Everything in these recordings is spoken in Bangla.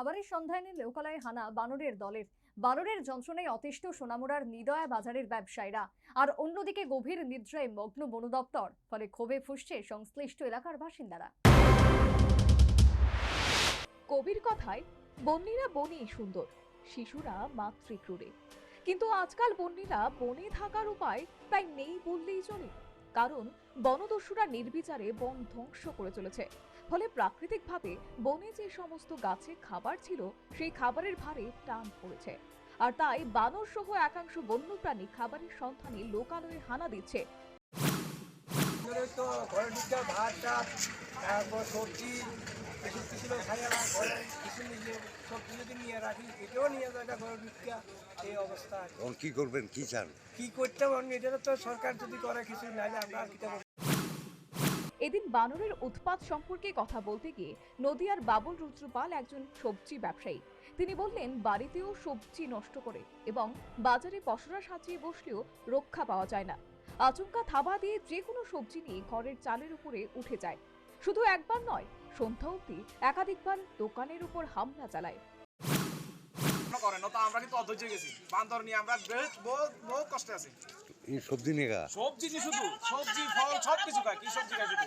খাবারের সন্ধানে লোকালয়ে হানা বানরের দলের। বানরের যন্ত্রণায় অতিষ্ঠ সোনামুড়ার নিদয়া বাজারের ব্যবসায়ীরা। আর অন্যদিকে গভীর নিদ্রায় মগ্ন বন দপ্তর ফলে ক্ষোভে ফুসছে সংশ্লিষ্ট এলাকার বাসিন্দারা। কবির কথায়, বন্যীরা বনেই সুন্দর, শিশুরা মাতৃক্রুরে কিন্তু আজকাল বন্যীরা বনে থাকার উপায় প্রায় নেই বললেই চলে। কারণ বনদস্যুরা নির্বিচারে বন ধ্বংস করে চলেছে। ফলে প্রাকৃতিকভাবে বনে যে সমস্ত গাছে খাবার ছিল, সেই খাবারের ভারে টান পড়েছে। আর তাই বানর সহ একাংশ বন্যপ্রাণী খাবারের সন্ধানে লোকালয়ে হানা দিচ্ছে। আমাদের তো ঘরের দিকটা ভাত টাত তারপর সবজি এসব কিছু খাই ঘরে কিছু নিয়ে সবজি যদি নিয়ে রাখি এটাও নিয়ে যায় ঘরের দিকটা এই অবস্থা। এখন কি করবেন কি চান? কি করতে পারব এটা তো সরকার যদি করে কিছু নাইলে আমরা আর কিতা এদিন বানরের উৎপাত সম্পর্কে কথা বলতে গিয়ে নদিয়ার বাবুল রুদ্রপাল একজন সবজি ব্যবসায়ী। তিনি বললেন বাড়িতেও সবজি নষ্ট করে এবং বাজারে পসরা সাজিয়ে বসলেও রক্ষা পাওয়া যায় না। আচমকা থাবা দিয়ে যে কোনো সবজি নিয়ে ঘরের চালের উপরে উঠে যায়। শুধু একবার নয় সন্ধ্যা অবধি একাধিকবার দোকানের উপর হামলা চালায়। না তো আমরা কিন্তু অধৈর্য গেছি। বান্দর নিয়ে আমরা বেশ বহুত বহুত কষ্টে আছি। এই সবজি নেগা সবজি নি শুধু সবজি ফল সব কিছু খায় কি সবজি খায় শুধু?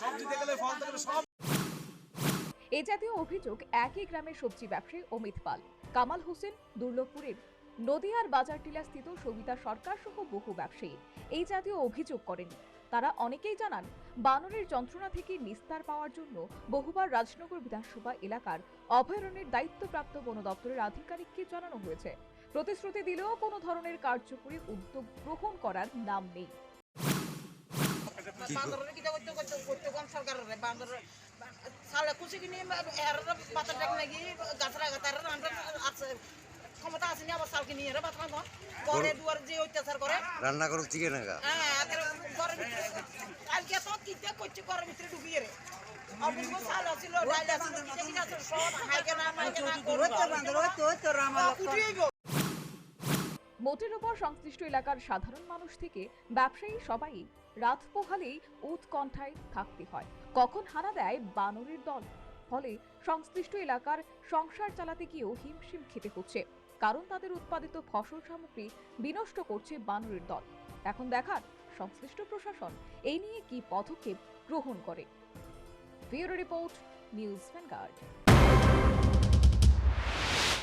সবজি দেখলে ফল দেখলে সব এ জাতীয় অভিযোগ একই গ্রামের সবজি ব্যবসায়ী অমিত পাল। কামাল হোসেন দুর্লভপুরের নদিয়ার বাজার টিলা স্থিত সবিতা সরকার সহ বহু ব্যবসায়ী। এই জাতীয় অভিযোগ করেন। তারা অনেকেই জানান, বানরের যন্ত্রণা থেকে নিস্তার পাওয়ার জন্য বহুবার রাজনগর বিধানসভা এলাকার অভয়ারণ্যের দায়িত্বপ্রাপ্ত বন দপ্তরের আধিকারিককে জানানো হয়েছে। প্রতিশ্রুতি দিলেও কোনো ধরনের কার্যকরী উদ্যোগ গ্রহণ করার নাম নেই। বান্দরের করতে কোন এর বাতার ডাক নাকি গাছরা গাতার আমরা ক্ষমতা আছে না আবার সাল কিনে এর বাতার না ঘরে দুয়ার যে অত্যাচার করে। রান্না করো চিকেন নেগা হ্যাঁ ঘরের ভিতরে কালকে তো করছে ঘরের ভিতরে ঢুকিয়ে রে। সাল ছিল সব হাইকে না মাইকে না করে মোটের ওপর সংশ্লিষ্ট এলাকার সাধারণ মানুষ থেকে ব্যবসায়ী সবাই রাত পোহালেই উৎকণ্ঠায় থাকতে হয়। কখন হানা দেয় বানরের দল। ফলে সংশ্লিষ্ট এলাকার সংসার চালাতে গিয়েও হিমশিম খেতে হচ্ছে। কারণ তাদের উৎপাদিত ফসল সামগ্রী বিনষ্ট করছে বানরের দল। এখন দেখার সংশ্লিষ্ট প্রশাসন এই নিয়ে কি পদক্ষেপ গ্রহণ করে। Bureau report, news Vanguard.